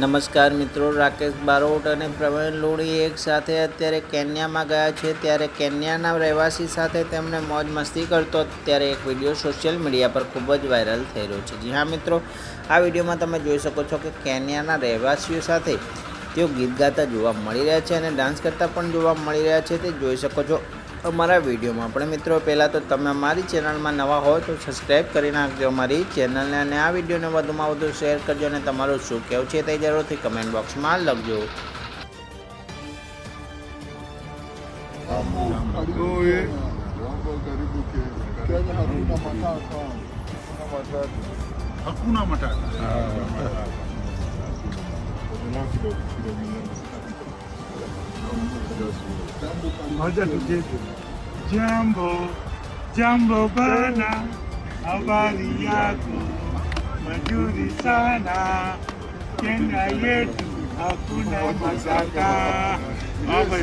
નમસ્કાર મિત્રો, રાકેશ બારોટ અને પ્રવીણ લોડી એક સાથે અત્યારે કેન્યામાં ગયા છે. ત્યારે કેન્યાના રહેવાસી સાથે તેમને મોજ મસ્તી કરતો ત્યારે એક વીડિયો સોશિયલ મીડિયા પર ખૂબ જ વાયરલ થઈ રહ્યો છે. જી હા મિત્રો, આ વિડીયોમાં તમે જોઈ શકો છો કે કેન્યાના રહેવાસીઓ સાથે તેઓ ગીત ગાતા જોવા મળી રહ્યા છે અને ડાન્સ કરતા પણ જોવા મળી રહ્યા છે, તે જોઈ શકો છો અમારા વિડીયોમાં પણ મિત્રો, પહેલાં તો તમે અમારી ચેનલમાં નવા હો તો સબસ્ક્રાઈબ કરી નાખજો અમારી ચેનલને અને આ વિડીયોને વધુમાં વધુ શેર કરજો અને તમારું શું કહેવું છે તે જરૂરથી કમેન્ટ બોક્સમાં લખજો Oye. Hakuna matata. Moja tucheze. Jambo, jambo bana, habari yako? Mazuri sana. Kenya yetu hakuna. Hapa